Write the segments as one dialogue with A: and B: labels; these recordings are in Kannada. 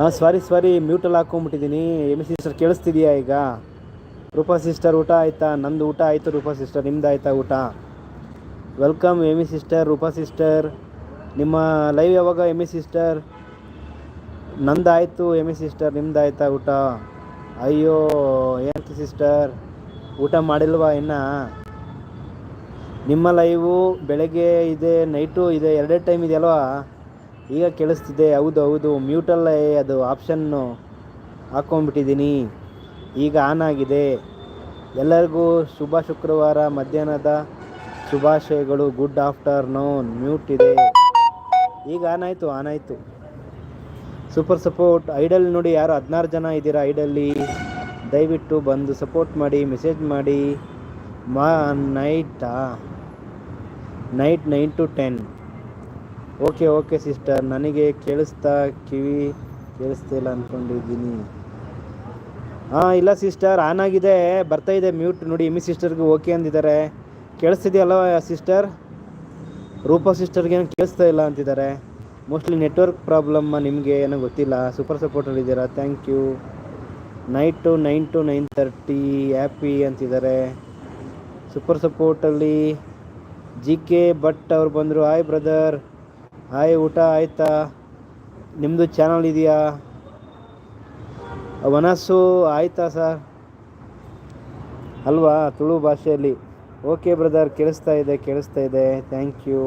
A: ಹಾಂ, ಸ್ವಾರಿ ಸ್ವಾರಿ ಮ್ಯೂಟಲ್ಲಿ ಹಾಕ್ಕೊಂಬಿಟ್ಟಿದ್ದೀನಿ ಎಂ ಸಿಸ್ಟರ್ ಕೇಳಿಸ್ತಿದೆಯಾ ಈಗ? ರೂಪಾ ಸಿಸ್ಟರ್, ಊಟ ಆಯಿತಾ? ನಂದು ಊಟ ಆಯಿತು ರೂಪಾ ಸಿಸ್ಟರ್, ನಿಮ್ದು ಆಯಿತಾ ಊಟ? Welcome Emi sister, Roopa sister. ನಿಮ್ಮ ಲೈವ್ ಯಾವಾಗ ಎಮಿ ಸಿಸ್ಟರ್? ನಂದು ಆಯಿತು ಎಮಿ ಸಿಸ್ಟರ್ ನಿಮ್ದು ಆಯಿತಾ ಊಟ? ಅಯ್ಯೋ ಏನಂತ ಸಿಸ್ಟರ್? ಊಟ ಮಾಡಿಲ್ವಾ ಇನ್ನು? ನಿಮ್ಮ ಲೈವು ಬೆಳಗ್ಗೆ ಇದೆ ನೈಟು ಇದೆ, ಎರಡೇ ಟೈಮ್ ಇದೆಯಲ್ವಾ? ಈಗ ಕೇಳಿಸ್ತಿದೆ, ಹೌದು ಹೌದು, ಮ್ಯೂಟಲ್ಲೇ ಅದು ಆಪ್ಷನ್ನು ಹಾಕ್ಕೊಂಬಿಟ್ಟಿದ್ದೀನಿ ಈಗ ಆನ್ ಆಗಿದೆ. ಎಲ್ಲರಿಗೂ ಶುಭ ಶುಕ್ರವಾರ. ಮಧ್ಯಾಹ್ನದ ಶುಭಾಶಯಗಳು. Good afternoon. ಮ್ಯೂಟ್ ಇದೆ. ಈಗ ಆನ್ ಆಯಿತು ಆನ್ ಆಯಿತು. Super support. ಐಡಲ್ ನೋಡಿ ಯಾರು ಹದಿನಾರು ಜನ ಇದ್ದೀರಾ ಐಡಲ್ಲಿ? ದಯವಿಟ್ಟು ಬಂದು ಸಪೋರ್ಟ್ ಮಾಡಿ, ಮೆಸೇಜ್ ಮಾಡಿ. ಮಾ, ನೈಟಾ? Night nine to ten. Okay okay sister ನನಗೆ ಕೇಳಿಸ್ತಾ ಕಿವಿ ಕೇಳಿಸ್ತಿಲ್ಲ ಅಂದ್ಕೊಂಡಿದ್ದೀನಿ ಹಾಂ, ಇಲ್ಲ ಸಿಸ್ಟರ್ ಆನ್ ಆಗಿದೆ. ಬರ್ತಾ ಇದೆ ಮ್ಯೂಟ್ ನೋಡಿ. ಎಮ್ಮಿ ಸಿಸ್ಟರ್ಗೆ ಓಕೆ ಅಂದಿದ್ದಾರೆ. ಕೇಳಿಸ್ತಿದೆಯಲ್ಲ ಸಿಸ್ಟರ್ ರೂಪಾ ಸಿಸ್ಟರ್ಗೇನು ಕೇಳಿಸ್ತಾ ಇಲ್ಲ ಅಂತಿದ್ದಾರೆ. ಮೋಸ್ಟ್ಲಿ ನೆಟ್ವರ್ಕ್ ಪ್ರಾಬ್ಲಮ್ ನಿಮಗೆ ಏನೋ ಗೊತ್ತಿಲ್ಲ. ಸೂಪರ್ ಸಪೋರ್ಟಲ್ಲಿ ಇದ್ದೀರಾ? Thank you night nine to nine thirty happy ಅಂತಿದ್ದಾರೆ. ಸೂಪರ್ ಸಪೋರ್ಟಲ್ಲಿ ಜಿ ಕೆ ಭಟ್ ಅವ್ರು ಬಂದರು. ಹಾಯ್ ಬ್ರದರ್ ಹಾಯ್, ಊಟ ಆಯ್ತಾ? ನಿಮ್ಮದು ಚಾನಲ್ ಇದೆಯಾ? ಮನಸ್ಸು ಆಯ್ತಾ ಸರ್ ಅಲ್ವಾ, ತುಳು ಭಾಷೆಯಲ್ಲಿ. ಓಕೆ ಬ್ರದರ್ ಕೇಳಿಸ್ತಾ ಇದೆ ಕೇಳಿಸ್ತಾ ಇದೆ. ಥ್ಯಾಂಕ್ ಯು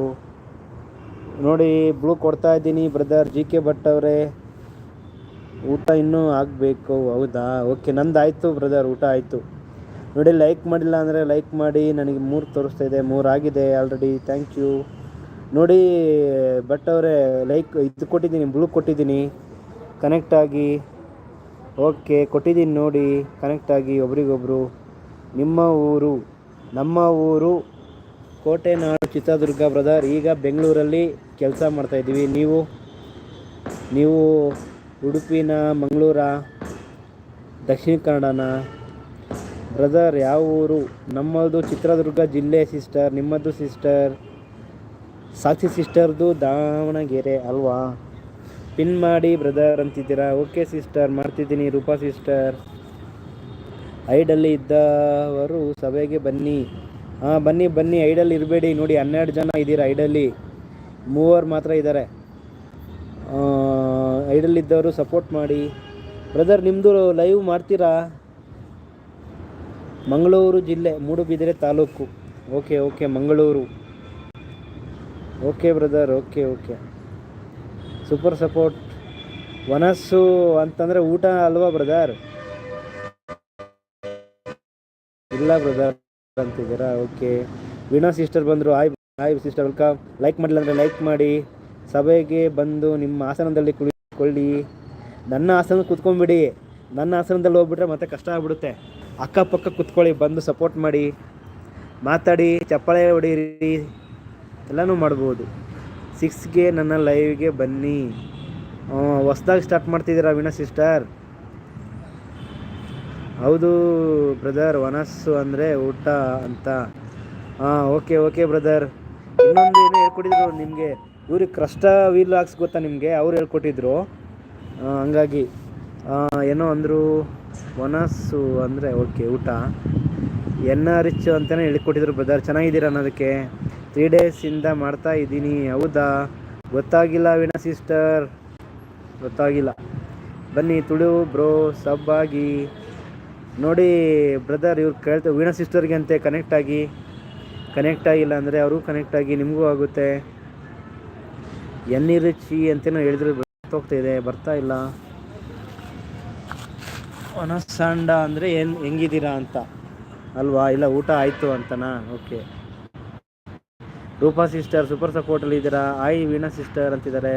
A: ನೋಡಿ ಬ್ಲೂ ಕೊಡ್ತಾ ಇದ್ದೀನಿ ಬ್ರದರ್ ಜಿ ಕೆ ಭಟ್ ಅವರೇ. ಊಟ ಇನ್ನೂ ಆಗಬೇಕು, ಹೌದಾ? ಓಕೆ ನಂದು ಆಯಿತು ಬ್ರದರ್ ಊಟ ಆಯಿತು. ನೋಡಿ ಲೈಕ್ ಮಾಡಿಲ್ಲ ಅಂದರೆ ಲೈಕ್ ಮಾಡಿ, ನನಗೆ ಮೂರು ತೋರಿಸ್ತಾ ಇದೆ, ಮೂರು ಆಗಿದೆ ಆಲ್ರೆಡಿ ಥ್ಯಾಂಕ್ ಯು ನೋಡಿ, ಭಟ್ ಅವರೇ ಲೈಕ್ ಇದು ಕೊಟ್ಟಿದ್ದೀನಿ ಬ್ಲೂ ಕೊಟ್ಟಿದ್ದೀನಿ. ಕನೆಕ್ಟ್ ಆಗಿ. ಓಕೆ ಕೊಟ್ಟಿದ್ದೀನಿ ನೋಡಿ ಕನೆಕ್ಟ್ ಆಗಿ ಒಬ್ರಿಗೊಬ್ರು. ನಿಮ್ಮ ಊರು, ನಮ್ಮ ಊರು ಕೋಟೆನಾಡು ಚಿತ್ರದುರ್ಗ ಬ್ರದರ್ ಈಗ ಬೆಂಗಳೂರಲ್ಲಿ ಕೆಲಸ ಮಾಡ್ತಾಯಿದ್ದೀವಿ ನೀವು? ನೀವು ಉಡುಪಿನ, ಮಂಗಳೂರ, ದಕ್ಷಿಣ ಕನ್ನಡನ? ಬ್ರದರ್ ಯಾವ ಊರು? ನಮ್ಮದು ಚಿತ್ರದುರ್ಗ ಜಿಲ್ಲೆ ಸಿಸ್ಟರ್ ನಿಮ್ಮದು ಸಿಸ್ಟರ್ ಸಾಕ್ಷಿ ಸಿಸ್ಟರ್ದು ದಾವಣಗೆರೆ ಅಲ್ವಾ? ಪಿನ್ ಮಾಡಿ ಬ್ರದರ್ ಅಂತಿದ್ದೀರಾ? ಓಕೆ ಸಿಸ್ಟರ್ ಮಾಡ್ತಿದ್ದೀನಿ ರೂಪಾ ಸಿಸ್ಟರ್ ಐಡಲ್ಲಿ ಇದ್ದವರು ಸಭೆಗೆ ಬನ್ನಿ. ಹಾಂ, ಬನ್ನಿ ಬನ್ನಿ. ಐಡಲ್ಲಿ ಇರಬೇಡಿ. ನೋಡಿ, ಹನ್ನೆರಡು ಜನ ಇದ್ದೀರಾ ಐಡಲ್ಲಿ ಮೂವರು ಮಾತ್ರ ಇದ್ದಾರೆ. ಐಡಲ್ಲಿದ್ದವರು ಸಪೋರ್ಟ್ ಮಾಡಿ. ಬ್ರದರ್ ನಿಮ್ಮದು ಲೈವ್ ಮಾಡ್ತೀರಾ? ಮಂಗಳೂರು ಜಿಲ್ಲೆ, Moodbidri taluk. Okay okay Mangaluru. Okay brother okay okay super support ವನಸ್ಸು ಅಂತಂದರೆ ಊಟ ಅಲ್ವಾ ಬ್ರದರ್ ಇಲ್ಲ ಬ್ರದರ್ ಅಂತಿದ್ದೀರಾ? ಓಕೆ ವೀಣಾ ಸಿಸ್ಟರ್ ಬಂದರು. Hi hi sister welcome like ಮಾಡಿಲ್ಲ ಅಂದರೆ ಲೈಕ್ ಮಾಡಿ. ಸಭೆಗೆ ಬಂದು ನಿಮ್ಮ ಆಸನದಲ್ಲಿ ಕುಳಿತುಕೊಳ್ಳಿ. ನನ್ನ ಆಸನ ಕೂತ್ಕೊಂಡ್ಬಿಡಿ. ನನ್ನ ಆಸನದಲ್ಲಿ ಹೋಗ್ಬಿಟ್ರೆ ಮತ್ತೆ ಕಷ್ಟ ಆಗ್ಬಿಡುತ್ತೆ. ಅಕ್ಕಪಕ್ಕ ಕುತ್ಕೊಳ್ಳಿ, ಬಂದು ಸಪೋರ್ಟ್ ಮಾಡಿ. ಮಾತಾಡಿ, ಚಪ್ಪಾಳೆ ಹೊಡೀರಿ ಎಲ್ಲನೂ ಮಾಡ್ಬೋದು. ಸಿಕ್ಸ್ಗೆ ನನ್ನ ಲೈವ್ಗೆ ಬನ್ನಿ. ಹೊಸ್ದಾಗಿ ಸ್ಟಾರ್ಟ್ ಮಾಡ್ತಿದ್ದೀರಾ ವೀಣಾ ಸಿಸ್ಟರ್? ಹೌದು ಬ್ರದರ್, ವನಸ್ಸು ಅಂದರೆ ಊಟ ಅಂತ. ಹಾಂ ಓಕೆ ಓಕೆ ಬ್ರದರ್. ಇನ್ನೊಂದು ಏನು ಹೇಳ್ಕೊಟ್ಟಿದ್ರು ನಿಮಗೆ? ಇವ್ರಿಗೆ ಕ್ರಷ್ಟ ವೀಲ್ ಹಾಕ್ಸ್ ಗೊತ್ತಾ ನಿಮಗೆ? ಅವ್ರು ಹೇಳ್ಕೊಟ್ಟಿದ್ರು. ಹಂಗಾಗಿ ಏನೋ ಅಂದರು, ವನಸ್ಸು ಅಂದರೆ ಓಕೆ, ಊಟ. ಎನ್ನ ರಿಚ್ ಅಂತಲೇ ಹೇಳಿಕೊಟ್ಟಿದ್ರು ಬ್ರದರ್. ಚೆನ್ನಾಗಿದ್ದೀರ ಅನ್ನೋದಕ್ಕೆ? ತ್ರೀ ಡೇಸಿಂದ ಮಾಡ್ತಾ ಇದ್ದೀನಿ, ಹೌದಾ? ಗೊತ್ತಾಗಿಲ್ಲ ವೀಣಾ ಸಿಸ್ಟರ್ ಗೊತ್ತಾಗಿಲ್ಲ. ಬನ್ನಿ, ತುಳು ಬ್ರೋ ಸಬ್ ಆಗಿ. ನೋಡಿ ಬ್ರದರ್ ಇವ್ರು ಕೇಳ್ತಾ, ವೀಣಾ ಸಿಸ್ಟರ್ಗೆ ಅಂತೆ ಕನೆಕ್ಟ್ ಆಗಿ. ಕನೆಕ್ಟ್ ಆಗಿಲ್ಲ ಅಂದರೆ ಅವರು ಕನೆಕ್ಟ್ ಆಗಿ ನಿಮಗೂ ಆಗುತ್ತೆ. ಎನ್ನಿ ರುಚಿ ಅಂತೇನೋ ಹೇಳಿದ್ರು ಬರ್ತೋಗ್ತಾ ಇದೆ, ಬರ್ತಾ ಇಲ್ಲ. ಒನಸಾಂಡ ಅಂದರೆ ಏನು, ಹೆಂಗಿದ್ದೀರಾ ಅಂತ. ಅಲ್ವಾ? ಇಲ್ಲ, ಊಟ ಆಯಿತು ಅಂತನಾ? ಓಕೆ ರೂಪಾ ಸಿಸ್ಟರ್, ಸೂಪರ್ ಸಪೋರ್ಟಲ್ಲಿ ಇದ್ದೀರಾ? ಆಯ್ ವೀಣಾ ಸಿಸ್ಟರ್ ಅಂತಿದ್ದಾರೆ.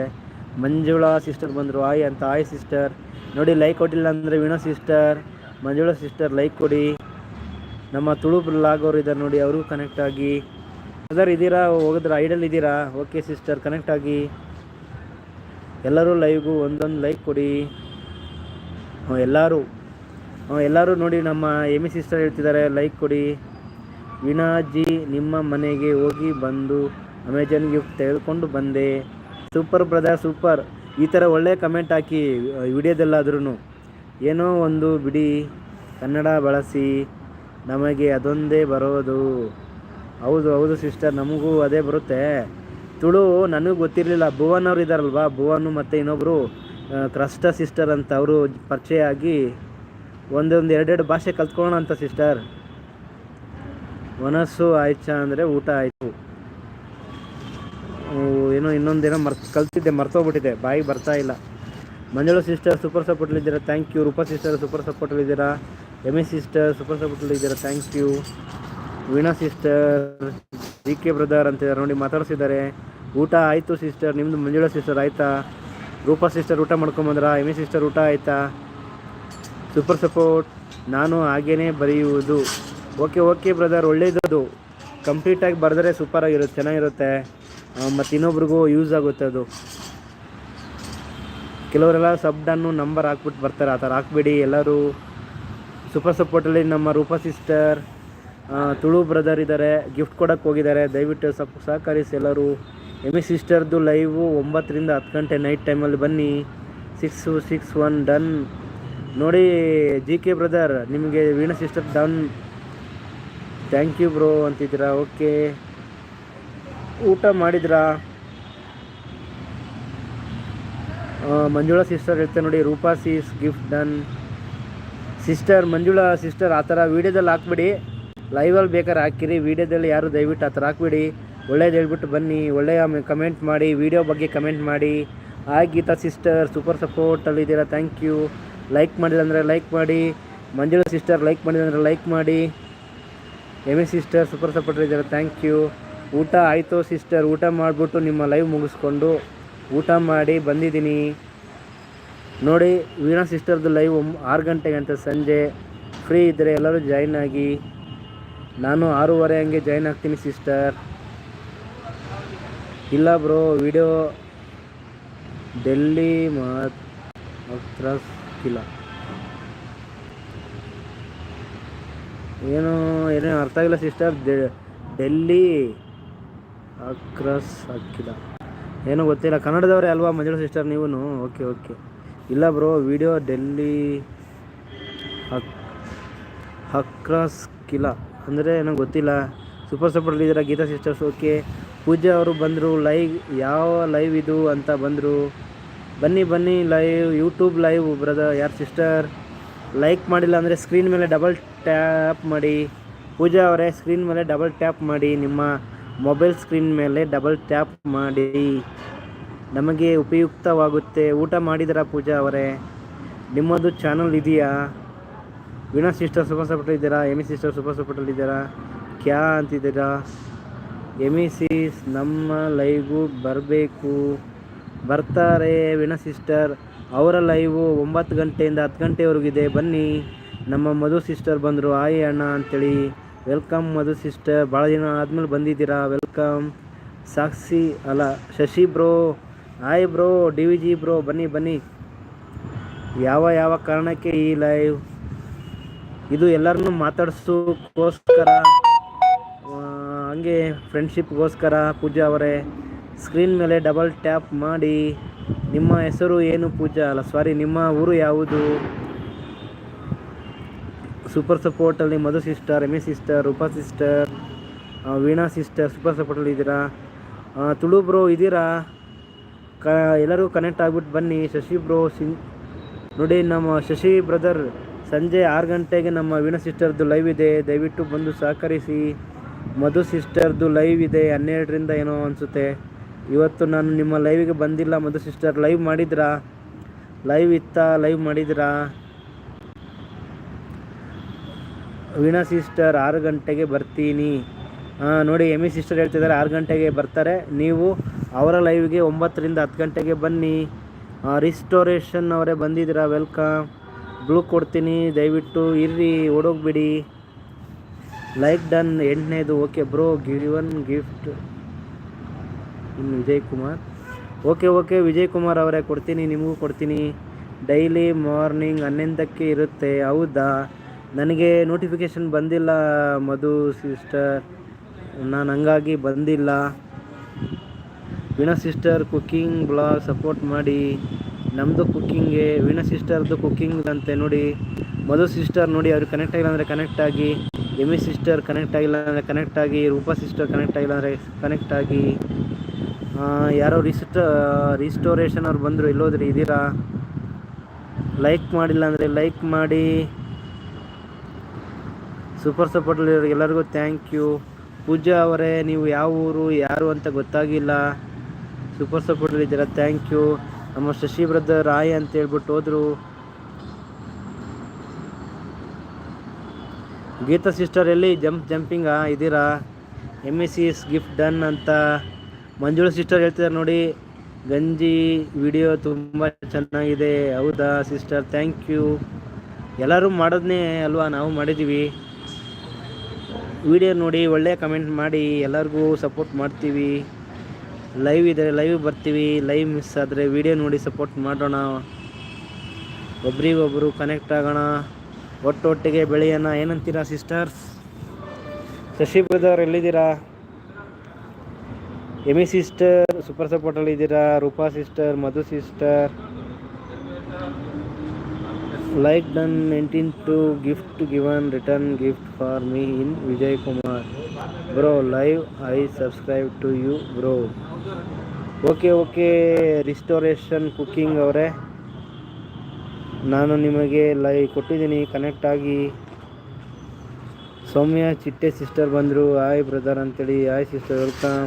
A: ಮಂಜುಳಾ ಸಿಸ್ಟರ್ ಬಂದರು. ಆಯ್ ಅಂತ, ಆಯ್ ಸಿಸ್ಟರ್. ನೋಡಿ ಲೈಕ್ ಕೊಟ್ಟಿಲ್ಲ ಅಂದರೆ Veena sister. Manjula sister like ಕೊಡಿ. ನಮ್ಮ ತುಳು ಲಾಗೋರು ಇದ್ದಾರೆ ನೋಡಿ ಅವರು ಕನೆಕ್ಟ್ ಆಗಿ. ಅದರ್ ಇದ್ದೀರಾ? ಹೋಗಿದ್ರ? ಐಡಲ್ ಇದ್ದೀರಾ? ಓಕೆ ಸಿಸ್ಟರ್ ಕನೆಕ್ಟ್ ಆಗಿ. ಎಲ್ಲರೂ ಲೈವ್ಗೂ ಒಂದೊಂದು ಲೈಕ್ ಕೊಡಿ. ಎಲ್ಲರೂ. ಎಲ್ಲರೂ ನೋಡಿ, ನಮ್ಮ ಎಮಿ ಸಿಸ್ಟರ್ ಹೇಳ್ತಿದ್ದಾರೆ ಲೈಕ್ ಕೊಡಿ. ವೀಣಾಜಿ ನಿಮ್ಮ ಮನೆಗೆ ಹೋಗಿ ಬಂದು ಅಮೆಜಾನ್ ಗಿಫ್ಟ್ ತೆಗೆದುಕೊಂಡು ಬಂದೆ. ಸೂಪರ್ ಬ್ರದರ್ ಸೂಪರ್ ಈ ಥರ ಒಳ್ಳೆ ಕಮೆಂಟ್ ಹಾಕಿ ವಿಡಿಯೋದಲ್ಲಾದ್ರೂ ಏನೋ ಒಂದು ಬಿಡಿ, ಕನ್ನಡ ಬಳಸಿ, ನಮಗೆ ಅದೊಂದೇ ಬರೋದು. ಹೌದು ಹೌದು ಸಿಸ್ಟರ್ ನಮಗೂ ಅದೇ ಬರುತ್ತೆ. ತುಳು, ನನಗೂ ಗೊತ್ತಿರಲಿಲ್ಲ. ಭುವನ್ ಅವ್ರು ಇದ್ದಾರಲ್ವಾ ಭುವನ್ ಮತ್ತು ಇನ್ನೊಬ್ಬರು ಕ್ರಸ್ಟ ಸಿಸ್ಟರ್ ಅಂತ ಅವರು ಪರಿಚಯ ಆಗಿ ಒಂದೊಂದು ಎರಡೆರಡು ಭಾಷೆ ಕಲ್ತ್ಕೊಳ್ಳೋಣ ಅಂತ ಸಿಸ್ಟರ್ ಮನಸ್ಸು ಆಯ್ತಾ ಅಂದರೆ ಊಟ ಆಯಿತು. ಏನೋ ಇನ್ನೊಂದೇನೋ ಮರ್ ಕಲ್ತಿದ್ದೆ, ಮರ್ತೋಗ್ಬಿಟ್ಟಿದೆ ಬಾಯಿ ಬರ್ತಾ ಇಲ್ಲ. Manjula sister super ಸಪೋರ್ಟ್ಲಿದ್ದೀರಾ thank you Roopa sister super ಸಪೋರ್ಟಲ್ಲಿದ್ದೀರಾ M S sister super ಸಪೋರ್ಟಲ್ಲಿದ್ದೀರಾ thank you Veena sister D K brother ಅಂತಿದ್ದಾರೆ ನೋಡಿ, ಮಾತಾಡ್ಸಿದ್ದಾರೆ. ಊಟ ಆಯಿತು ಸಿಸ್ಟರ್ ನಿಮ್ಮದು ಮಂಜುಳಾ ಸಿಸ್ಟರ್ ಆಯಿತಾ? ರೂಪಾ ಸಿಸ್ಟರ್ ಊಟ ಮಾಡ್ಕೊಂಬಂದ್ರ? ಎಂ ಎ ಸಿಸ್ಟರ್ ಊಟ ಆಯಿತಾ? ಸೂಪರ್ ಸಪೋರ್ಟ್ ನಾನು ಹಾಗೇನೇ ಬರೆಯುವುದು. ಓಕೆ ಓಕೆ ಬ್ರದರ್ ಒಳ್ಳೇದದು. ಕಂಪ್ಲೀಟಾಗಿ ಬರೆದ್ರೆ ಸೂಪರಾಗಿರುತ್ತೆ ಚೆನ್ನಾಗಿರುತ್ತೆ. ಮತ್ತು ಇನ್ನೊಬ್ರಿಗೂ ಯೂಸ್ ಆಗುತ್ತೆ ಅದು. ಕೆಲವರೆಲ್ಲ ಸಬ್ ಡನ್ನು ನಂಬರ್ ಹಾಕ್ಬಿಟ್ಟು ಬರ್ತಾರೆ, ಆ ಥರ ಹಾಕ್ಬೇಡಿ. ಎಲ್ಲರೂ ಸೂಪರ್ ಸಪೋರ್ಟಲ್ಲಿ ನಮ್ಮ ರೂಪಾ ಸಿಸ್ಟರ್ ತುಳು ಬ್ರದರ್ ಇದ್ದಾರೆ ಗಿಫ್ಟ್ ಕೊಡೋಕ್ಕೆ ಹೋಗಿದ್ದಾರೆ. ದಯವಿಟ್ಟು ಸಪ್, ಸಹಕರಿಸಿ ಎಲ್ಲರೂ. ಎಮಿ ಸಿಸ್ಟರ್ದು ಲೈವು ಒಂಬತ್ತರಿಂದ ಹತ್ತು ಗಂಟೆ ನೈಟ್ ಟೈಮಲ್ಲಿ ಬನ್ನಿ. ಸಿಕ್ಸು ಸಿಕ್ಸ್ ಒನ್ ಡನ್ ನೋಡಿ ಜಿ ಕೆ ಬ್ರದರ್ ನಿಮಗೆ Veena sister done thank you bro ಅಂತಿದ್ದೀರಾ? Okay ಊಟ ಮಾಡಿದ್ರಾ? ಮಂಜುಳಾ ಸಿಸ್ಟರ್ ಹೇಳ್ತಾರೆ ನೋಡಿ, Roopa sis gift done sister Manjula sister ಆ ಥರ ವೀಡಿಯೋದಲ್ಲಿ ಹಾಕ್ಬಿಡಿ. ಲೈವಲ್ಲಿ ಬೇಕಾದ್ರೆ ಹಾಕಿರಿ. ವೀಡಿಯೋದಲ್ಲಿ ಯಾರು ದಯವಿಟ್ಟು ಆ ಥರ ಹಾಕ್ಬಿಡಿ. ಒಳ್ಳೇದು ಹೇಳ್ಬಿಟ್ಟು ಬನ್ನಿ. ಒಳ್ಳೆಯ ಕಮೆಂಟ್ ಮಾಡಿ. ವೀಡಿಯೋ ಬಗ್ಗೆ ಕಮೆಂಟ್ ಮಾಡಿ. ಆ ಗೀತಾ ಸಿಸ್ಟರ್ ಸೂಪರ್ ಸಪೋರ್ಟಲ್ಲಿದ್ದೀರಾ ಥ್ಯಾಂಕ್ ಯು ಲೈಕ್ ಮಾಡಿಲ್ಲ ಅಂದರೆ ಲೈಕ್ ಮಾಡಿ. ಮಂಜುಳಾ ಸಿಸ್ಟರ್ ಲೈಕ್ ಮಾಡಿಲ್ಲ ಲೈಕ್ ಮಾಡಿ. ಎಂ ಸಿಸ್ಟರ್, ಸೂಪರ್ ಸಪೋರ್ಟಲ್ಲಿದ್ದೀರಾ ಥ್ಯಾಂಕ್ ಯು ಊಟ ಆಯಿತು ಸಿಸ್ಟರ್. ಊಟ ಮಾಡಿಬಿಟ್ಟು ನಿಮ್ಮ ಲೈವ್ ಮುಗಿಸ್ಕೊಂಡು ಊಟ ಮಾಡಿ ಬಂದಿದ್ದೀನಿ. ನೋಡಿ, ವೀಣಾ ಸಿಸ್ಟರ್ದು ಲೈವ್ ಆರು ಗಂಟೆಗೆ ಅಂತ ಸಂಜೆ. ಫ್ರೀ ಇದ್ದರೆ ಎಲ್ಲರೂ ಜಾಯ್ನ್ ಆಗಿ. ನಾನು ಆರೂವರೆ ಹಂಗೆ ಜಾಯ್ನ್ ಆಗ್ತೀನಿ ಸಿಸ್ಟರ್. ಇಲ್ಲ ಬ್ರೋ ವಿಡಿಯೋ ಡೆಲ್ಲಿ ಮಾತ್ರ ಇಲ್ಲ. ಏನು ಏನೋ ಅರ್ಥ ಆಗಿಲ್ಲ ಸಿಸ್ಟರ್ ಡೆಲ್ಲಿ ಅಕ್ರಸ್ ಹಾಕಿಲ್ಲ ಏನೋ ಗೊತ್ತಿಲ್ಲ. ಕನ್ನಡದವರೇ ಅಲ್ವಾ ಮಂಜುಳ ಸಿಸ್ಟರ್ ನೀವು ಓಕೆ ಓಕೆ ಇಲ್ಲ ಬ್ರೋ ವಿಡಿಯೋ ಡೆಲ್ಲಿ ಹಕ್ ಹಕ್ರಸ್ ಕಿಲ ಅಂದರೆ ಏನೋ ಗೊತ್ತಿಲ್ಲ. Super super ಲೀಡರ Geeta sisters okay Pooja ಅವರು ಬಂದರು ಲೈವ್ ಯಾವ ಲೈವ್ ಇದು ಅಂತ ಬಂದರು. ಬನ್ನಿ ಬನ್ನಿ ಲೈವ್ ಯೂಟ್ಯೂಬ್ ಲೈವ್ ಬ್ರದರ್ ಯಾರು ಸಿಸ್ಟರ್ ಲೈಕ್ ಮಾಡಿಲ್ಲ ಅಂದರೆ ಸ್ಕ್ರೀನ್ ಮೇಲೆ ಡಬಲ್ ಟ್ಯಾಪ್ ಮಾಡಿ. ಪೂಜಾ ಅವರೇ ಸ್ಕ್ರೀನ್ ಮೇಲೆ ಡಬಲ್ ಟ್ಯಾಪ್ ಮಾಡಿ. ನಿಮ್ಮ ಮೊಬೈಲ್ ಸ್ಕ್ರೀನ್ ಮೇಲೆ ಡಬಲ್ ಟ್ಯಾಪ್ ಮಾಡಿ. ನಮಗೆ ಉಪಯುಕ್ತವಾಗುತ್ತೆ. ಊಟ ಮಾಡಿದರ ಪೂಜಾ ಅವರೇ? ನಿಮ್ಮದು ಚಾನಲ್ ಇದೆಯಾ? ವೀಣಾ ಸಿಸ್ಟರ್ ಸೂಪರ್ ಸಪೋರ್ಟಲ್ಲಿದ್ದೀರಾ ಎಮಿ ಸಿಸ್ಟರ್ ಸೂಪರ್ ಸಪೋರ್ಟಲ್ಲಿದ್ದೀರಾ ಕ್ಯಾ ಅಂತಿದ್ದೀರಾ? ಎಮಿ ಸಿಸ್ ನಮ್ಮ ಲೈವ್ಗೂ ಬರಬೇಕು. ಬರ್ತಾರೆ ವೀಣಾ ಸಿಸ್ಟರ್ ಅವರ ಲೈವು ಒಂಬತ್ತು ಗಂಟೆಯಿಂದ ಹತ್ತು ಗಂಟೆವರೆಗಿದೆ ಬನ್ನಿ, ನಮ್ಮ ಮಧು ಸಿಸ್ಟರ್ ಬಂದರು. ಆಯ್ ಅಣ್ಣ ಅಂತೇಳಿ. ವೆಲ್ಕಮ್ ಮಧು ಸಿಸ್ಟರ್ ಭಾಳ ದಿನ ಆದಮೇಲೆ ಬಂದಿದ್ದೀರಾ? ವೆಲ್ಕಮ್ ಸಾಕ್ಷಿ ಅಲ್ಲ, Shashi bro hi bro D V G bro ಬನ್ನಿ ಬನ್ನಿ. ಯಾವ ಯಾವ ಕಾರಣಕ್ಕೆ ಈ ಲೈವ್ ಇದು ಎಲ್ಲರನ್ನು ಮಾತಾಡ್ಸೋಕ್ಕೋಸ್ಕರ ಹಂಗೆ ಫ್ರೆಂಡ್ಶಿಪ್ಗೋಸ್ಕರ ಪೂಜಾ ಅವರೇ. ಸ್ಕ್ರೀನ್ ಮೇಲೆ ಡಬಲ್ ಟ್ಯಾಪ್ ಮಾಡಿ. ನಿಮ್ಮ ಹೆಸರು ಏನು ಪೂಜಾ? ಅಲ್ಲ ಸಾರಿ ನಿಮ್ಮ ಊರು ಯಾವುದು? Super ಸಪೋರ್ಟಲ್ಲಿ Madhu sister M sister Roopa sister Veena sister super ಸಪೋರ್ಟಲ್ಲಿ ಇದ್ದೀರಾ? ತುಳು ಬ್ರೋ ಇದ್ದೀರಾ? ಕ, ಎಲ್ಲರೂ ಕನೆಕ್ಟ್ ಆಗ್ಬಿಟ್ಟು ಬನ್ನಿ. ಶಶಿ ಬ್ರೋ ಸಿನ್ ನೋಡಿ ನಮ್ಮ ಶಶಿ ಬ್ರದರ್ ಸಂಜೆ ಆರು ಗಂಟೆಗೆ ನಮ್ಮ ವೀಣಾ ಸಿಸ್ಟರ್ದು ಲೈವ್ ಇದೆ. ದಯವಿಟ್ಟು ಬಂದು ಸಹಕರಿಸಿ. ಮಧು ಸಿಸ್ಟರ್ದು ಲೈವ್ ಇದೆ. ಹನ್ನೆರಡರಿಂದ ಏನೋ ಅನಿಸುತ್ತೆ. ಇವತ್ತು ನಾನು ನಿಮ್ಮ ಲೈವಿಗೆ ಬಂದಿಲ್ಲ, ಮಧು ಸಿಸ್ಟರ್ ಲೈವ್ ಮಾಡಿದ್ರಾ? ಲೈವ್ ಇತ್ತಾ? ಲೈವ್ ಮಾಡಿದ್ರಾ? ವೀಣಾ ಸಿಸ್ಟರ್ ಆರು ಗಂಟೆಗೆ ಬರ್ತೀನಿ. ನೋಡಿ ಎಮಿ ಸಿಸ್ಟರ್ ಹೇಳ್ತಿದ್ದಾರೆ, ಆರು ಗಂಟೆಗೆ ಬರ್ತಾರೆ. ನೀವು ಅವರ ಲೈವ್ಗೆ ಒಂಬತ್ತರಿಂದ ಹತ್ತು ಗಂಟೆಗೆ ಬನ್ನಿ. ರಿಸ್ಟೋರೇಷನ್ ಅವರೇ ಬಂದಿದ್ದೀರಾ? ವೆಲ್ಕಮ್ ಬ್ಲೂ ಕೊಡ್ತೀನಿ, ದಯವಿಟ್ಟು ಇರ್ರಿ, ಓಡೋಗ್ಬಿಡಿ. ಲೈಕ್ ಡನ್ ಎಂಟನೇದು ಓಕೆ ಬ್ರೋ ಗಿವನ್ ಗಿಫ್ಟ್ ಇನ್ನು ವಿಜಯ್ ಕುಮಾರ್ ಓಕೆ ಓಕೆ ವಿಜಯ್ ಕುಮಾರ್ ಅವರೇ ಕೊಡ್ತೀನಿ, ನಿಮಗೂ ಕೊಡ್ತೀನಿ. ಡೈಲಿ ಮಾರ್ನಿಂಗ್ ಹನ್ನೊಂದಕ್ಕೆ ಇರುತ್ತೆ, ಹೌದಾ? ನನಗೆ ನೋಟಿಫಿಕೇಶನ್ ಬಂದಿಲ್ಲ ಮಧು ಸಿಸ್ಟರ್ ನಾನು ಹಂಗಾಗಿ ಬಂದಿಲ್ಲ. Veena sister cooking blog support ಮಾಡಿ. ನಮ್ಮದು ಕುಕ್ಕಿಂಗೆ ವೀಣಾ ಸಿಸ್ಟರ್ದು ಕುಕ್ಕಿಂಗ್ ಅಂತೆ ನೋಡಿ. ಮಧು ಸಿಸ್ಟರ್ ನೋಡಿ ಅವ್ರಿಗೆ ಕನೆಕ್ಟ್ ಆಗಿಲ್ಲ ಅಂದರೆ ಕನೆಕ್ಟ್ ಆಗಿ. ಎಮಿ ಸಿಸ್ಟರ್ ಕನೆಕ್ಟ್ ಆಗಿಲ್ಲ ಅಂದರೆ ಕನೆಕ್ಟ್ ಆಗಿ. ರೂಪಾ ಸಿಸ್ಟರ್ ಕನೆಕ್ಟ್ ಆಗಿಲ್ಲ ಅಂದರೆ ಕನೆಕ್ಟ್ ಆಗಿ. ಯಾರೋ ರಿಸ್ಟ್ ರಿಸ್ಟೋರೇಷನ್ ಅವ್ರು ಬಂದರು ಎಲ್ಲೋದ್ರಿ ಇದ್ದೀರಾ ಲೈಕ್ ಮಾಡಿಲ್ಲ ಅಂದರೆ ಲೈಕ್ ಮಾಡಿ. ಸೂಪರ್ ಸಪೋರ್ಟ್ ಎಲ್ಲರಿಗೂ ಥ್ಯಾಂಕ್ ಯು ಪೂಜಾ ಅವರೇ, ನೀವು ಯಾವ ಊರು, ಯಾರು ಅಂತ ಗೊತ್ತಾಗಿಲ್ಲ. ಸೂಪರ್ ಸಪೋರ್ಟ್ ಇದ್ದೀರಾ? ಥ್ಯಾಂಕ್ ಯು ನಮ್ಮ ಶಶಿ ಬ್ರದರ್ ರಾಯ್ ಅಂತ ಹೇಳ್ಬಿಟ್ಟು ಹೋದರು. ಗೀತಾ ಸಿಸ್ಟರ್ ಎಲ್ಲಿ? ಜಂಪ್ ಜಂಪಿಂಗಾ ಇದ್ದೀರಾ M S C S gift done ಅಂತ. ಮಂಜುಳಾ ಸಿಸ್ಟರ್ ಹೇಳ್ತಿದ್ದಾರೆ ನೋಡಿ. ಗಂಜಿ ವಿಡಿಯೋ ತುಂಬ ಚೆನ್ನಾಗಿದೆ. ಹೌದಾ ಸಿಸ್ಟರ್ ಥ್ಯಾಂಕ್ ಯು ಎಲ್ಲರೂ ಮಾಡೋದನ್ನೇ ಅಲ್ವಾ? ನಾವು ಮಾಡಿದ್ದೀವಿ ವಿಡಿಯೋ ನೋಡಿ ಒಳ್ಳೆಯ ಕಮೆಂಟ್ ಮಾಡಿ, ಎಲ್ಲರಿಗೂ ಸಪೋರ್ಟ್ ಮಾಡ್ತೀವಿ. ಲೈವ್ ಇದ್ದರೆ ಲೈವ್ ಬರ್ತೀವಿ. ಲೈವ್ ಮಿಸ್ ಆದರೆ ವಿಡಿಯೋ ನೋಡಿ ಸಪೋರ್ಟ್ ಮಾಡೋಣ. ಒಬ್ರಿಗೊಬ್ರು ಕನೆಕ್ಟ್ ಆಗೋಣ. ಒಟ್ಟೊಟ್ಟಿಗೆ ಬೆಳೆಯೋಣ. ಏನಂತೀರಾ ಸಿಸ್ಟರ್ಸ್ ಶಶಿ ಬ್ರದರ್ ಎಲ್ಲಿದ್ದೀರಾ? ಎಮಿ ಸಿಸ್ಟರ್, ಸೂಪರ್ ಸಪೋರ್ಟಲ್ಲಿ ಇದ್ದೀರಾ, Roopa sister, Madhu sister? Like done nineteen two gift given return gift for me in Vijay Kumar bro live I subscribe to you bro okay okay restoration cooking ಅವರೇ. ನಾನು ನಿಮಗೆ ಲೈ, ಕೊಟ್ಟಿದ್ದೀನಿ ಕನೆಕ್ಟ್ ಆಗಿ. ಸೌಮ್ಯ, ಚಿಟ್ಟೆ ಸಿಸ್ಟರ್ ಬಂದರು. ಆಯ್ ಬ್ರದರ್ ಅಂತೇಳಿ. ಆಯ್ ಸಿಸ್ಟರ್ ವೆಲ್ಕಮ್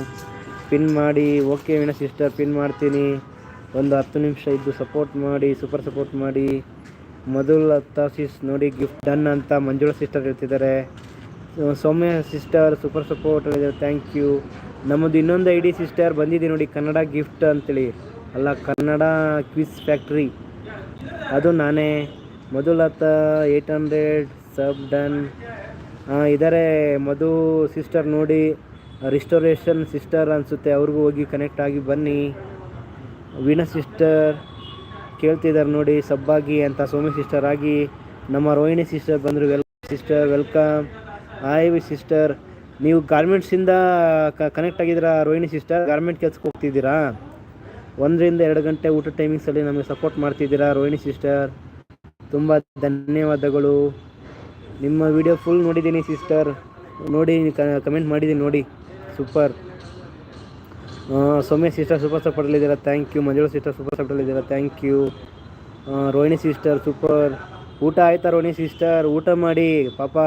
A: ಪಿನ್ ಮಾಡಿ ಓಕೆ ವಿನ ಸಿಸ್ಟರ್ ಪಿನ್ ಮಾಡ್ತೀನಿ. ಒಂದು ಹತ್ತು ನಿಮಿಷ ಇದ್ದು ಸಪೋರ್ಟ್ ಮಾಡಿ ಸೂಪರ್ ಸಪೋರ್ಟ್ ಮಾಡಿ. ಮೊದಲು ಸಿಸ್ ನೋಡಿ ಗಿಫ್ಟ್ ಡನ್ ಅಂತ ಮಂಜುಳಾ ಸಿಸ್ಟರ್ ಹೇಳ್ತಿದ್ದಾರೆ. Soumya sister super support thank you ನಮ್ಮದು ಇನ್ನೊಂದು ಐ ಡಿ ಸಿಸ್ಟರ್ ಬಂದಿದೆ ನೋಡಿ, ಕನ್ನಡ ಗಿಫ್ಟ್ ಅಂತೇಳಿ. ಅಲ್ಲ, ಕನ್ನಡ ಕ್ವಿಸ್ ಫ್ಯಾಕ್ಟ್ರಿ ಅದು ನಾನೇ. ಮೊದಲತ್ತ ಏಯ್ಟ್ ಹಂಡ್ರೆಡ್ ಸಬ್ ಡನ್ ಇದ್ದಾರೆ ಮಧು ಸಿಸ್ಟರ್ ನೋಡಿ. ರಿಸ್ಟೋರೇಷನ್ ಸಿಸ್ಟರ್ ಅನಿಸುತ್ತೆ, ಅವ್ರಿಗೂ ಹೋಗಿ ಕನೆಕ್ಟ್ ಆಗಿ ಬನ್ನಿ. ವೀಣ ಸಿಸ್ಟರ್ ಕೇಳ್ತಿದ್ದಾರೆ ನೋಡಿ, ಸಬ್ಬಾಗಿ ಅಂತ ಸೋಮಿ ಸಿಸ್ಟರ್ ಆಗಿ. ನಮ್ಮ ರೋಹಿಣಿ ಸಿಸ್ಟರ್ ಬಂದರು, well sister welcome hi V sister ನೀವು ಗಾರ್ಮೆಂಟ್ಸಿಂದ ಕನೆಕ್ಟ್ ಆಗಿದ್ದೀರಾ ರೋಹಿಣಿ ಸಿಸ್ಟರ್ ಗಾರ್ಮೆಂಟ್ ಕೆಲ್ಸಕ್ಕೆ ಹೋಗ್ತಿದ್ದೀರಾ? ಒಂದರಿಂದ ಎರಡು ಗಂಟೆ ಊಟ ಟೈಮಿಂಗ್ಸಲ್ಲಿ ನಮಗೆ ಸಪೋರ್ಟ್ ಮಾಡ್ತಿದ್ದೀರಾ ರೋಹಿಣಿ ಸಿಸ್ಟರ್ ತುಂಬ ಧನ್ಯವಾದಗಳು. ನಿಮ್ಮ ವಿಡಿಯೋ ಫುಲ್ ನೋಡಿದ್ದೀನಿ ಸಿಸ್ಟರ್ ನೋಡಿ ಕಮೆಂಟ್ ಮಾಡಿದ್ದೀನಿ ನೋಡಿ. Super. Soumya sister super ಸಪೋರ್ಟಲ್ಲಿದ್ದೀರಾ thank you Manjula sister super ಸಪೋರ್ಟಲ್ಲಿದ್ದೀರಾ thank you Rohini sister super ಊಟ ಆಯ್ತಾ ರೋಹಿಣಿ ಸಿಸ್ಟರ್ ಊಟ ಮಾಡಿ. ಪಾಪ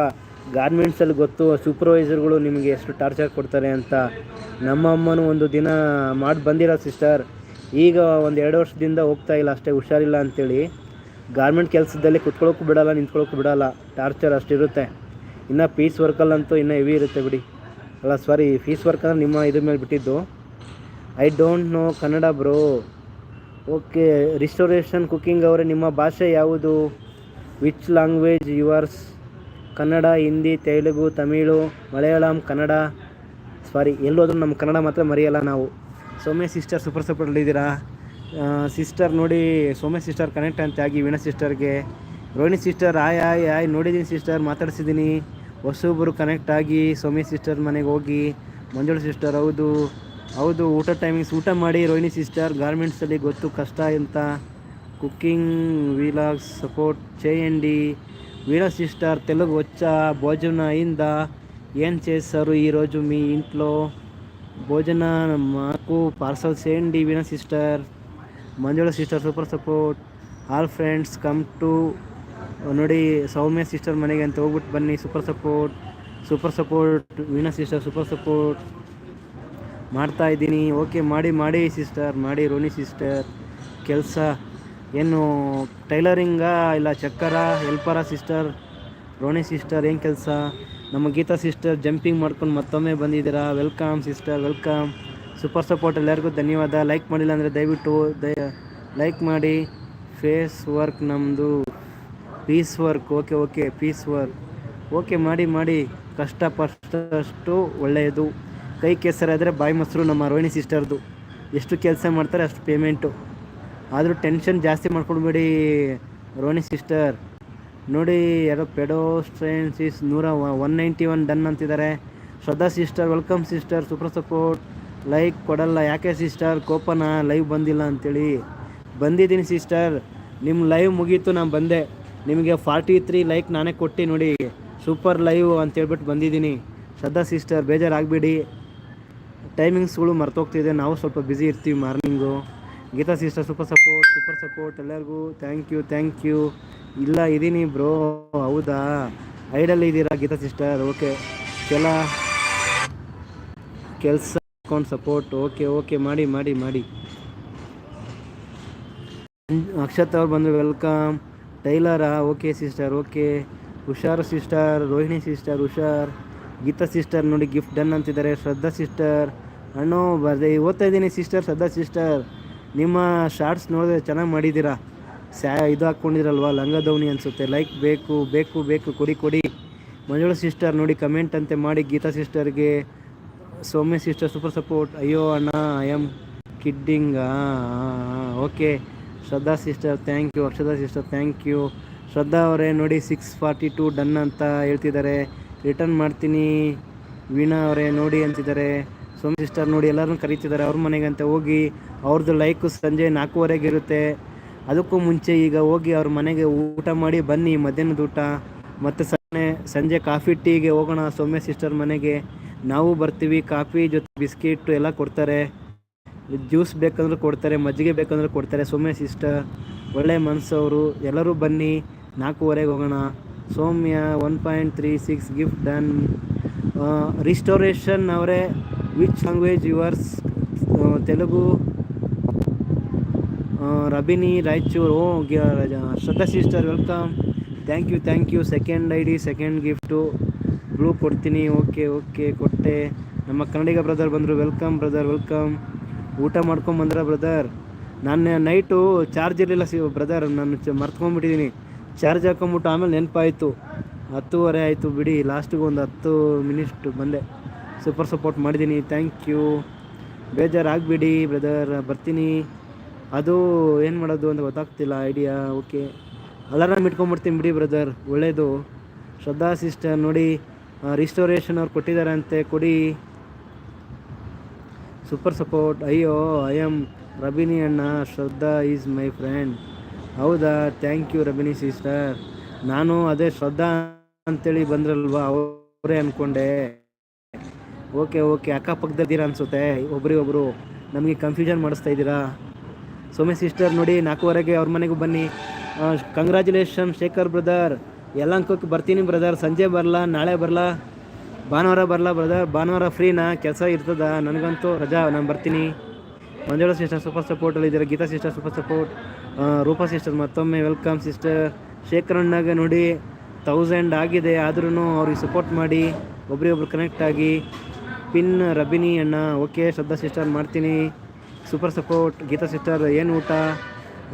A: ಗಾರ್ಮೆಂಟ್ಸಲ್ಲಿ ಗೊತ್ತು ಸೂಪರ್ವೈಸರ್ಗಳು ನಿಮಗೆ ಎಷ್ಟು ಟಾರ್ಚರ್ ಕೊಡ್ತಾರೆ ಅಂತ. ನಮ್ಮ ಅಮ್ಮನೂ ಒಂದು ದಿನ ಮಾಡಿ ಬಂದಿರೋ ಸಿಸ್ಟರ್ ಈಗ ಒಂದು ಎರಡು ವರ್ಷದಿಂದ ಹೋಗ್ತಾ ಇಲ್ಲ, ಅಷ್ಟೇ ಹುಷಾರಿಲ್ಲ ಅಂತೇಳಿ. ಗಾರ್ಮೆಂಟ್ ಕೆಲಸದಲ್ಲಿ ಕುತ್ಕೊಳ್ಳೋಕ್ಕೂ ಬಿಡೋಲ್ಲ ನಿಂತ್ಕೊಳ್ಳೋಕ್ಕೂ ಬಿಡಲ್ಲ. ಟಾರ್ಚರ್ ಅಷ್ಟಿರುತ್ತೆ. ಇನ್ನು ಪೀಸ್ ವರ್ಕಲ್ಲಂತೂ ಇನ್ನೂ ಹೆವಿ ಇರುತ್ತೆ ಬಿಡಿ. ಅಲ್ಲ ಸಾರಿ ಫೀಸ್ ವರ್ಕ್ ಅಂದ್ರೆ ನಿಮ್ಮ ಇದ್ರ ಮೇಲೆ ಬಿಟ್ಟಿದ್ದು. I don't know Kannada bro okay restoration cooking ಅವರೇ, ನಿಮ್ಮ ಭಾಷೆ ಯಾವುದು? Which language yours Kannada, Hindi, Telugu, Tamil, Malayalam, Kannada. Sorry ಎಲ್ಲೋದ್ರೂ ನಮ್ಮ ಕನ್ನಡ ಮಾತ್ರ ಮರೆಯಲ್ಲ ನಾವು. ಸೌಮ್ಯ ಸಿಸ್ಟರ್ ಸೂಪರ್ ಸಪೋರ್ಟಲ್ಲಿದ್ದೀರಾ ಸಿಸ್ಟರ್ ನೋಡಿ, ಸೌಮ್ಯ ಸಿಸ್ಟರ್ ಕನೆಕ್ಟ್ ಅಂತ ಆಗಿ Veena ಸಿಸ್ಟರ್ಗೆ Rohini sister hi hi hi, ನೋಡಿದ್ದೀನಿ ಸಿಸ್ಟರ್ ಮಾತಾಡ್ಸಿದ್ದೀನಿ. ಹೊಸೊಬ್ಬರು ಕನೆಕ್ಟ್ ಆಗಿ ಸೋಮಿ ಸಿಸ್ಟರ್ ಮನೆಗೆ ಹೋಗಿ, ಮಂಜುಳ ಸಿಸ್ಟರ್ ಹೌದು. ಹೌದು, ಊಟ ಟೈಮಿಂಗ್ಸ್ ಊಟ ಮಾಡಿ ರೋಹಿಣಿ ಸಿಸ್ಟರ್ ಗಾರ್ಮೆಂಟ್ಸಲ್ಲಿ ಗೊತ್ತು ಕಷ್ಟ ಅಂತ ಕುಕ್ಕಿಂಗ್ ವೀಲಾಗ್ಸ್ ಸಪೋರ್ಟ್ ಚೇಯಂಡಿ వీర ಸಿಸ್ಟರ್ తెలుగు వచ్చా ಭೋಜನ అయిందా ಏನು చేశారు ఈరోజు మీ ఇంట్లో? భోజన మాకు పార్సల్ చేయండి Veena sister Manjula sister super support all friends come to ನೋಡಿ, ಸೌಮ್ಯ ಸಿಸ್ಟರ್ ಮನೆಗೆ ಅಂತ ಹೋಗ್ಬಿಟ್ಟು ಬನ್ನಿ. Super support super support Veena sister super support ಮಾಡ್ತಾ ಇದ್ದೀನಿ. ಓಕೆ ಮಾಡಿ ಮಾಡಿ ಸಿಸ್ಟರ್ ಮಾಡಿ ರೋನಿ ಸಿಸ್ಟರ್ ಕೆಲಸ. ಏನು ಟೈಲರಿಂಗಾ ಇಲ್ಲ, ಚಕ್ಕರ ಹೆಲ್ಪರ ಸಿಸ್ಟರ್ ರೋಣಿ ಸಿಸ್ಟರ್ ಏನು ಕೆಲಸ? ನಮ್ಮ ಗೀತಾ ಸಿಸ್ಟರ್ ಜಂಪಿಂಗ್ ಮಾಡ್ಕೊಂಡು ಮತ್ತೊಮ್ಮೆ ಬಂದಿದ್ದೀರಾ? Welcome sister welcome super support ಎಲ್ಲರಿಗೂ ಧನ್ಯವಾದ. ಲೈಕ್ ಮಾಡಿಲ್ಲ ಅಂದರೆ ದಯವಿಟ್ಟು ದಯ ಲೈಕ್ ಮಾಡಿ. ಫೇಸ್ ವರ್ಕ್ ನಮ್ಮದು piece work okay okay piece work okay ಮಾಡಿ ಮಾಡಿ. ಕಷ್ಟಪಟ್ಟಷ್ಟು ಒಳ್ಳೆಯದು. ಕೈ ಕೆಸರಾದರೆ ಬಾಯಿ ಮೊಸರು ನಮ್ಮ ರೋಹಿಣಿ ಸಿಸ್ಟರ್ದು ಎಷ್ಟು ಕೆಲಸ ಮಾಡ್ತಾರೆ ಅಷ್ಟು ಪೇಮೆಂಟು ಆದರೂ ಟೆನ್ಷನ್ ಜಾಸ್ತಿ ಮಾಡ್ಕೊಳ್ಬೇಡಿ ರೋಹಿಣಿ ಸಿಸ್ಟರ್ ನೋಡಿ, ಯಾರೋ ಇಸ್ ನೂರ ಒನ್ ನೈಂಟಿ ಒನ್ ಡನ್ ಅಂತಿದ್ದಾರೆ. Shraddha sister welcome sister super support like ಕೊಡಲ್ಲ. ಯಾಕೆ ಸಿಸ್ಟರ್ ಕೋಪನ? ಲೈವ್ ಬಂದಿಲ್ಲ ಅಂತೇಳಿ. ಬಂದಿದ್ದೀನಿ ಸಿಸ್ಟರ್ ನಿಮ್ಮ ಲೈವ್ ಮುಗೀತು, ನಾನು ಬಂದೆ. ನಿಮಗೆ ಫಾರ್ಟಿ ತ್ರೀ ಲೈಕ್ ನಾನೇ ಕೊಟ್ಟು ನೋಡಿ, ಸೂಪರ್ ಲೈವ್ ಅಂತ ಹೇಳ್ಬಿಟ್ಟು ಬಂದಿದ್ದೀನಿ. ಶ್ರದ್ಧಾ ಸಿಸ್ಟರ್, ಬೇಜಾರಾಗಬೇಡಿ. ಟೈಮಿಂಗ್ಸ್ಗಳು ಮರ್ತೋಗ್ತಿದೆ. ನಾವು ಸ್ವಲ್ಪ ಬ್ಯುಸಿ ಇರ್ತೀವಿ morning. Geetha sister super support super support ಎಲ್ಲರಿಗೂ ಥ್ಯಾಂಕ್ ಯು ಥ್ಯಾಂಕ್ ಯು ಇಲ್ಲ ಇದ್ದೀನಿ ಬ್ರೋ. ಹೌದಾ? ಐಡಲ್ ಇದ್ದೀರಾ ಗೀತಾ ಸಿಸ್ಟರ್? ಓಕೆ ಕೆಲ ಕೆಲಸ ಅಕೌಂಟ್ ಸಪೋರ್ಟ್ ಓಕೆ ಓಕೆ ಮಾಡಿ ಮಾಡಿ ಮಾಡಿ. ಅಕ್ಷತ್ ಅವ್ರು ಬಂದು ವೆಲ್ಕಮ್ ಟೈಲರಾ? Okay sister, okay. ಹುಷಾರು ಸಿಸ್ಟರ್, ರೋಹಿಣಿ ಸಿಸ್ಟರ್ ಹುಷಾರ್ ಗೀತಾ ಸಿಸ್ಟರ್ ನೋಡಿ ಗಿಫ್ಟ್ ಡನ್ ಅಂತಿದ್ದಾರೆ. ಶ್ರದ್ಧಾ ಸಿಸ್ಟರ್, ಅಣ್ಣು, ಬರ್ದೆ. ಓದ್ತಾ ಇದ್ದೀನಿ ಸಿಸ್ಟರ್, ಶ್ರದ್ಧಾ ಸಿಸ್ಟರ್. ನಿಮ್ಮ ಶಾರ್ಟ್ಸ್ ನೋಡಿದ್ರೆ ಚೆನ್ನಾಗಿ ಮಾಡಿದ್ದೀರಾ? ಸ್ಯಾ, ಇದು ಹಾಕ್ಕೊಂಡಿರಲ್ವಾ ಲಂಗ ದೌಣಿ ಅನಿಸುತ್ತೆ. ಲೈಕ್ ಬೇಕು ಬೇಕು ಬೇಕು, ಕೊಡಿ ಕೊಡಿ. ಮಂಜುಳ ಸಿಸ್ಟರ್ ನೋಡಿ ಕಮೆಂಟ್ ಅಂತೆ ಮಾಡಿ Geetha ಸಿಸ್ಟರ್ಗೆ. Soumya sister, super support. ಅಯ್ಯೋ, ಅಣ್ಣ, I am kidding. Okay. Shraddha sister thank you Akshata sister thank you Shraddha ಅವರೇ ನೋಡಿ ಸಿಕ್ಸ್ ಫಾರ್ಟಿ ಟು ಡನ್ ಅಂತ ಹೇಳ್ತಿದ್ದಾರೆ. ರಿಟರ್ನ್ ಮಾಡ್ತೀನಿ. ವೀಣಾ ಅವರೇ ನೋಡಿ ಅಂತಿದ್ದಾರೆ. ಸೋಮ್ ಸಿಸ್ಟರ್ ನೋಡಿ ಎಲ್ಲರೂ ಕರೀತಿದ್ದಾರೆ. ಅವ್ರ ಮನೆಗೆ ಅಂತ ಹೋಗಿ ಅವ್ರದ್ದು ಲೈಕು ಸಂಜೆ ನಾಲ್ಕೂವರೆಗೆ ಇರುತ್ತೆ. ಅದಕ್ಕೂ ಮುಂಚೆ ಈಗ ಹೋಗಿ ಅವ್ರ ಮನೆಗೆ ಊಟ ಮಾಡಿ ಬನ್ನಿ ಮಧ್ಯಾಹ್ನದ ಊಟ. ಮತ್ತು ಸಂಜೆ ಸಂಜೆ ಕಾಫಿ ಟೀಗೆ ಹೋಗೋಣ ಸೋಮ್ಯ ಸಿಸ್ಟರ್ ಮನೆಗೆ. ನಾವು ಬರ್ತೀವಿ, ಕಾಫಿ ಜೊತೆ ಬಿಸ್ಕಿಟ್ ಎಲ್ಲ ಕೊಡ್ತಾರೆ. ಜ್ಯೂಸ್ ಬೇಕಂದ್ರೆ ಕೊಡ್ತಾರೆ, ಮಜ್ಜಿಗೆ ಬೇಕಂದ್ರೆ ಕೊಡ್ತಾರೆ. ಸೌಮ್ಯ ಸಿಸ್ಟರ್, ಒಳ್ಳೆ ಮನಸ್ಸವರು ಎಲ್ಲರೂ ಬನ್ನಿ, ನಾಲ್ಕೂವರೆಗೆ ಹೋಗೋಣ. Soumya one point three six gift done. Restoration ಅವರೇ, which language yours Telugu Rabini, Raichur. O Shraddha sister, welcome. Thank you thank you. Second I D, second gift. Blue ಕೊಡ್ತೀನಿ. ಓಕೆ ಓಕೆ, ಕೊಟ್ಟೆ. ನಮ್ಮ ಕನ್ನಡಿಗ ಬ್ರದರ್ ಬಂದರು. Welcome brother, welcome. ಊಟ ಮಾಡ್ಕೊಂಬಂದ್ರ ಬ್ರದರ್ ನಾನು ನೈಟು ಚಾರ್ಜ್ ಇರಲಿಲ್ಲ ಸಿ ಬ್ರದರ್ ನಾನು ಚ ಮರ್ತ್ಕೊಂಡ್ಬಿಟ್ಟಿದ್ದೀನಿ ಚಾರ್ಜ್ ಹಾಕೊಂಬಿಟ್ಟು ಆಮೇಲೆ ನೆನಪಾಯಿತು. ಹತ್ತುವರೆ ಆಯಿತು ಬಿಡಿ. ಲಾಸ್ಟಿಗೆ ಒಂದು ಹತ್ತು ಮಿನಿಟ್ ಬಂದೆ. ಸೂಪರ್ ಸಪೋರ್ಟ್ ಮಾಡಿದ್ದೀನಿ ಥ್ಯಾಂಕ್ ಯು ಬೇಜಾರಾಗಬೇಡಿ ಬ್ರದರ್ ಬರ್ತೀನಿ. ಅದು ಏನು ಮಾಡೋದು ಅಂತ ಗೊತ್ತಾಗ್ತಿಲ್ಲ ಐಡಿಯಾ ಓಕೆ ಅಲಾರಾಮ್ ಇಟ್ಕೊಂಬಿಡ್ತೀನಿ ಬಿಡಿ ಬ್ರದರ್ ಒಳ್ಳೆಯದು ಶ್ರದ್ಧಾ ಸಿಸ್ಟರ್ ನೋಡಿ ರಿಸ್ಟೋರೇಷನ್ ಅವ್ರು ಕೊಟ್ಟಿದ್ದಾರೆ ಅಂತೆ ಕೊಡಿ. Super support. ಅಯ್ಯೋ ಐ ಆಮ್ ರಬಿನಿ ಅಣ್ಣ. ಶ್ರದ್ಧಾ ಈಸ್ ಮೈ ಫ್ರೆಂಡ್ ಹೌದಾ? ಥ್ಯಾಂಕ್ ಯು ರಬಿನಿ ಸಿಸ್ಟರ್ ನಾನು ಅದೇ ಶ್ರದ್ಧಾ ಅಂತೇಳಿ ಬಂದ್ರಲ್ವಾ? ಅವರೇ ಅಂದ್ಕೊಂಡೆ ಓಕೆ ಓಕೆ ಅಕ್ಕಪಕ್ಕದಲ್ಲಿದ್ದೀರಾ ಅನಿಸುತ್ತೆ? ಒಬ್ರಿಗೊಬ್ರು ನಮಗೆ ಕನ್ಫ್ಯೂಷನ್ ಮಾಡಿಸ್ತಾ ಇದ್ದೀರಾ? ಸೌಮ್ಯ ಸಿಸ್ಟರ್ ನೋಡಿ, ನಾಲ್ಕೂವರೆಗೆ ಅವ್ರ ಮನೆಗೂ ಬನ್ನಿ. ಕಂಗ್ರ್ಯಾಚುಲೇಷನ್ ಶೇಖರ್ ಬ್ರದರ್ ಎಲ್ಲಂಕಕ್ಕೆ ಬರ್ತೀನಿ ಬ್ರದರ್ ಸಂಜೆ ಬರಲ್ಲ ನಾಳೆ ಬರಲ್ಲ ಭಾನುವಾರ ಬರಲ್ಲ ಬ್ರದರ್, ಭಾನುವಾರ ಫ್ರೀನಾ ಕೆಲಸ ಇರ್ತದ, ನನಗಂತೂ ರಜಾ, ನಾನು ಬರ್ತೀನಿ. ಮಂಜುಳ ಸಿಸ್ಟರ್ ಸೂಪರ್ ಸಪೋರ್ಟಲ್ಲಿ ಇದ್ದಾರೆ, Geetha sister super support Roopa sister ಮತ್ತೊಮ್ಮೆ ವೆಲ್ಕಮ್ ಸಿಸ್ಟರ್ ಶೇಖರಣ್ಣಾಗ ನೋಡಿ ತೌಸಂಡ್ ಆಗಿದೆ ಆದ್ರೂ ಅವ್ರಿಗೆ ಸಪೋರ್ಟ್ ಮಾಡಿ, ಒಬ್ರಿಗೊಬ್ರು ಕನೆಕ್ಟ್ ಆಗಿ. ಪಿನ್ ರಬಿನಿ ಅಣ್ಣ ಓಕೆ ಶ್ರದ್ಧಾ ಸಿಸ್ಟರ್ ಮಾಡ್ತೀನಿ. ಸೂಪರ್ ಸಪೋರ್ಟ್ ಗೀತಾ ಸಿಸ್ಟರ್ ಏನು ಊಟ?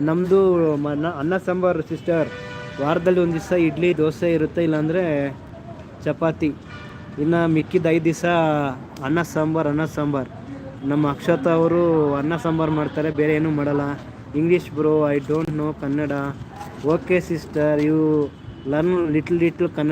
A: ನಮ್ಮದು ಅನ್ನ ಸಾಂಬಾರು ಸಿಸ್ಟರ್ ವಾರದಲ್ಲಿ ಒಂದು ದಿವಸ ಇಡ್ಲಿ, ದೋಸೆ ಇರುತ್ತೆ, ಇಲ್ಲಾಂದರೆ ಚಪಾತಿ. ಇನ್ನು ಮಿಕ್ಕಿದ ಐದು ದಿವಸ ಅನ್ನ ಸಾಂಬಾರು ಅನ್ನ ಸಾಂಬಾರು. ನಮ್ಮ ಅಕ್ಷತ ಅವರು ಅನ್ನ ಸಾಂಬಾರು ಮಾಡ್ತಾರೆ, ಬೇರೆ ಏನೂ ಮಾಡಲ್ಲ. English bro I don't know Kannada. Okay sister you learn little little Kannada.